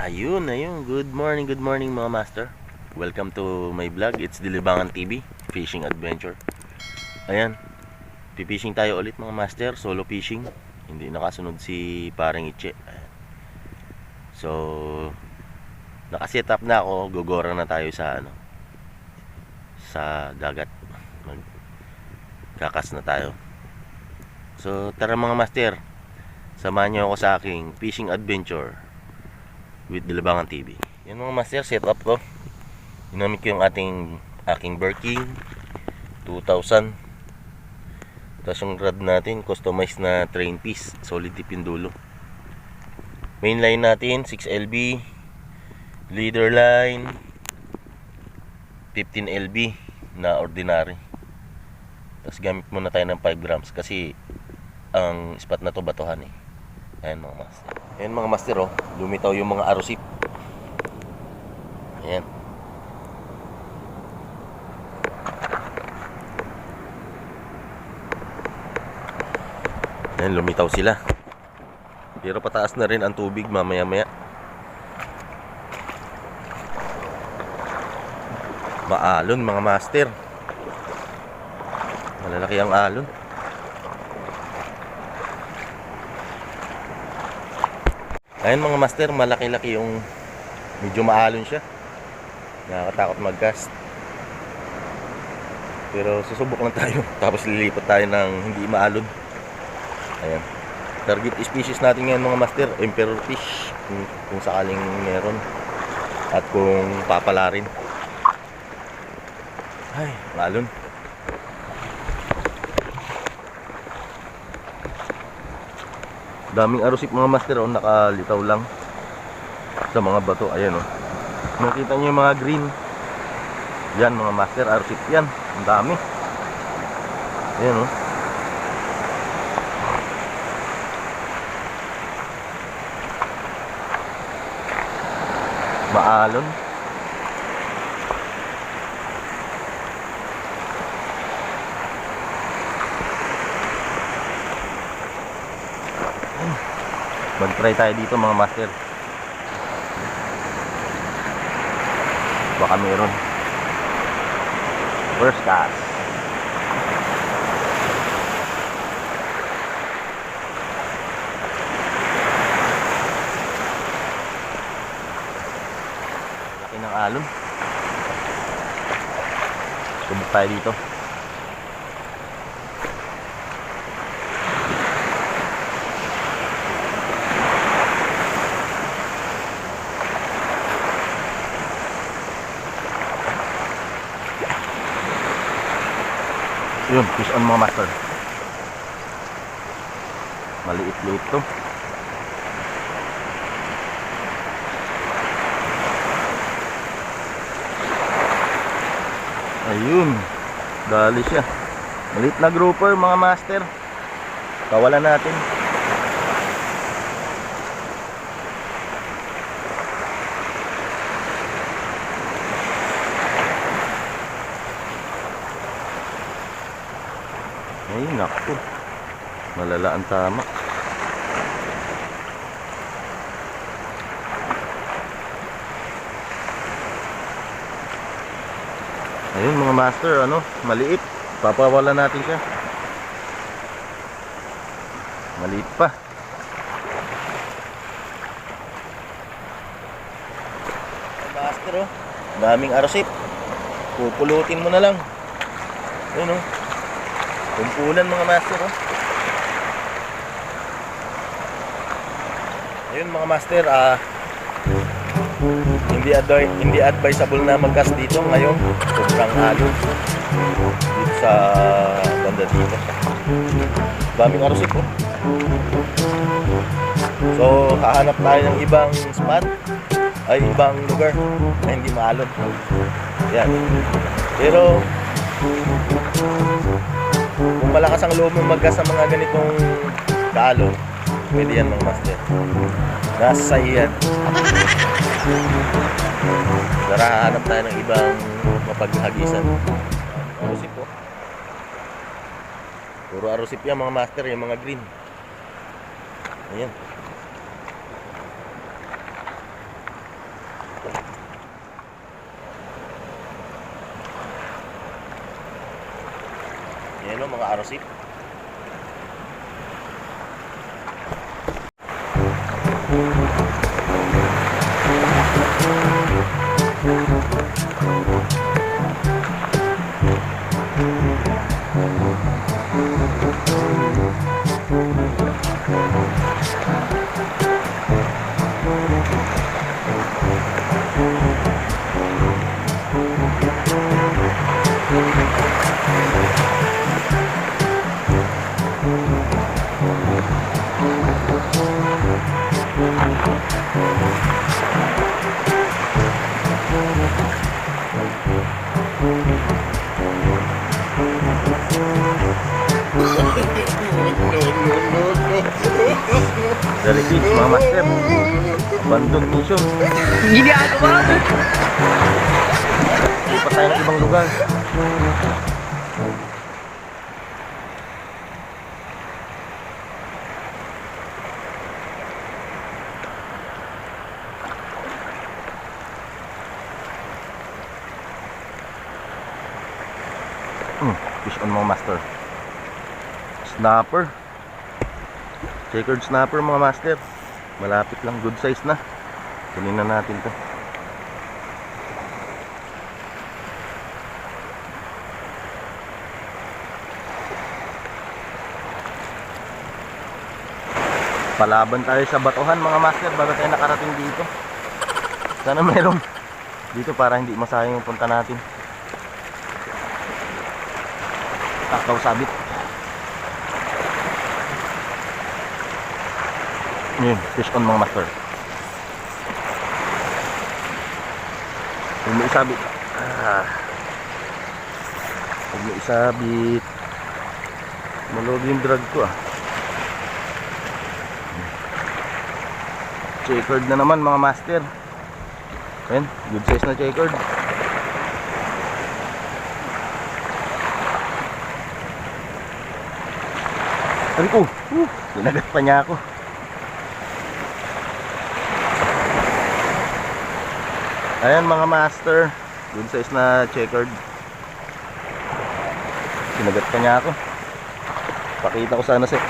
Ayun, ayun. Good morning, good morning mga master. Welcome to my vlog. It's Dilibangan TV, Fishing Adventure. Ayan. Pipishing tayo ulit mga master, solo fishing. Hindi nakasunod si parang Iche. Ayan. So, nakaset up na ako. Gogora na tayo sa ano sa dagat. Mag kakas na tayo. So, tara mga master. Samahan niyo ako sa aking fishing adventure with Dilibangan TV. Yan mga master, set up ko. Ginamit ko yung ating aking Birking 2000. Tapos yung rod natin, customized na train piece, solid tip yung dulo. Main line natin, 6LB. Leader line, 15LB na ordinary. Tapos gamit muna tayo ng 5 grams kasi ang spot na to batuhan eh. Ayan mga master. Ayan mga master oh, lumitaw yung mga arosip. Ayan. Ayan, lumitaw sila. Pero pataas na rin ang tubig mamaya maya. Maalon mga master. Malalaki ang alon. Ayun mga master, malaki-laki yung medyo maalon siya. Nakakatakot mag-cast. Pero susubok lang tayo. Tapos lilipat tayo ng hindi maalon. Ayan. Target species natin ngayon mga master, emperor fish. Kung, kung sakaling meron. At kung papala rin. Ay, maalon. Daming arusip mga master oh, nakalitaw lang sa mga bato. Ayan oh. Nakita nyo yung mga green? Yan mga master arusip yan. Ang dami. Ayan oh. Maalon Mag-try tayo dito mga master. Baka meron. First cast. Laki ng alon. Subok tayo dito. Yun, fish on mga master. Maliit-liit to. Ayun. Dali siya. Maliit na grouper mga master. Kawalan natin. Ay, naku. Malala ang tama. Ayun mga master, ano, maliit. Papawala natin siya. Maliit pa. Master, oh. Daming arosip. Pupulutin mo na lang. Ayun, oh. Kumpulan mga master oh. Ayun mga master ah hindi advi- hindi advisable na mag-cast dito ngayon. Sobrang alon dito sa banda dito. Daming arusip oh. So hahanap tayo ng ibang spot ay ibang lugar na hindi maalon. Yan. Pero malakas ang loob mong maggas sa mga ganitong kaalon, pwede yan mga master. Nasa sa iyan. Tara, hanap tayo ng ibang mapaghagisan. Arusip po. Puro arusip yan mga master, yung mga green. Ayan. Yun o, mga arosip. Dali kids, mga master. Abandon mission. Ginagawa mo! Lipat tayo ng ibang lugar. Hmm, mga master. Snapper. Checkered snapper mga master. Malapit lang, good size na. Kunin na natin to. Palaban tayo sa batuhan mga master bago tayo nakarating dito. Sana meron dito para hindi masayang yung punta natin. Takaw sabit. Yun, fish on mga master. Huwag mo isabit. Ah. Huwag mo isabit. Maluwag yung drag ko ah. Checkered na naman mga master. Ayan, good size na checkered. Sabi ko, uh, dinagat pa niya ako. Ayan mga master, good size na checkered. Kinagat pa niya ako. Pakita ko sana sa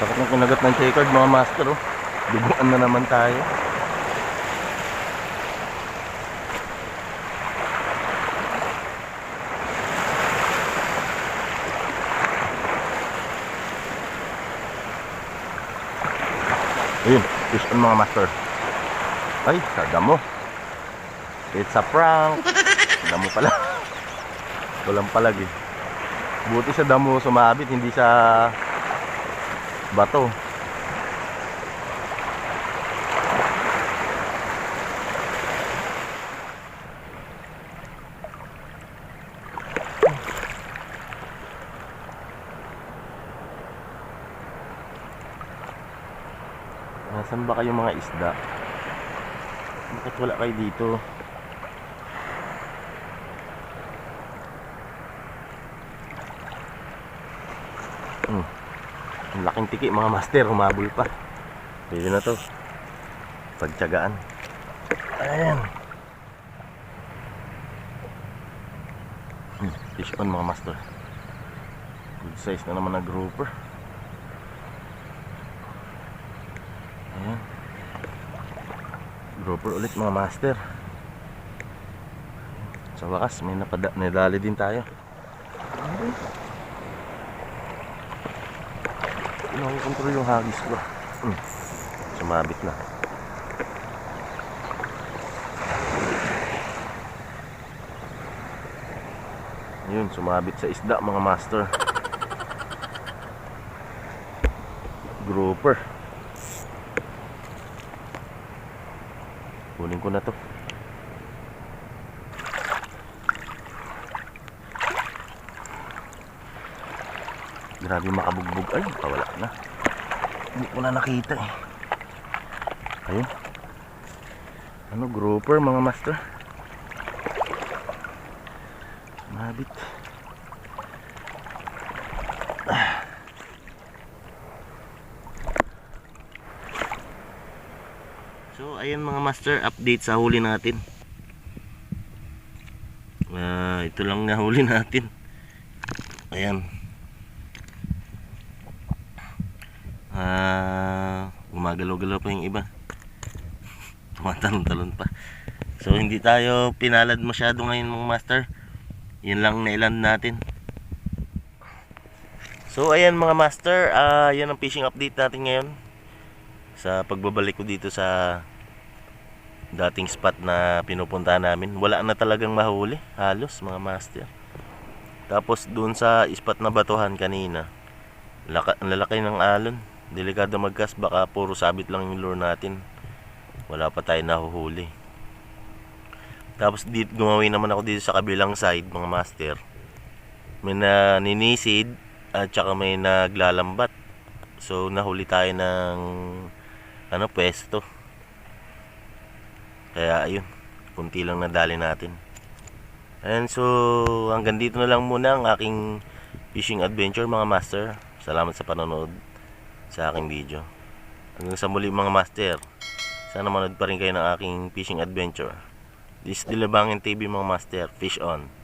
Bakit yung kinagat ng checkered mga master oh. Duguan na naman tayo. Ayun, fish on mga master. Ay, sa damo. It's a prank. Damo pala. Walang palag eh. Buti sa damo sumabit, hindi sa bato. Nasaan ba kayo mga isda? Bakit wala kayo dito? Hmm. Ang laking tiki mga master, humabol pa. Pwede na to. Pagtyagaan. Ayan. Hmm. Fish on mga master. Good size na naman na grouper. Grouper ulit mga master. Sa wakas, may napada, nadali din tayo. Nakukontrol yung hagis ko. Hmm. Sumabit na. Yun, sumabit sa isda mga master. Grouper. Kunin ko na to. Grabe makabugbog. Ay, pawala na. Hindi ko na nakita eh. Ayun. Ano, grouper mga master. Mabit. So, ayan mga master, update sa huli natin. Ah, ito lang nahuli natin. Ayan. Ah, gumagalaw-galaw pa yung iba. Tumatalon-talon pa. So hindi tayo pinalad masyado ngayon mga master. Yan lang nailan natin. So ayan mga master, ah yan ang fishing update natin ngayon. Sa pagbabalik ko dito sa dating spot na pinupuntahan namin. Wala na talagang mahuli, halos mga master. Tapos doon sa spot na batuhan kanina, laka, lalaki ng alon. Delikado magkas, baka puro sabit lang yung lure natin. Wala pa tayo nahuhuli. Tapos dito, gumawi naman ako dito sa kabilang side, mga master. May naninisid at saka may naglalambat. So nahuli tayo ng ano pwesto. Kaya ayun, kunti lang nadali natin. And so hanggang dito na lang muna ang aking fishing adventure mga master. Salamat sa panonood sa aking video. Hanggang sa muli mga master. Sana manood pa rin kayo ng aking fishing adventure. This is Dilabangin TV mga master. Fish on.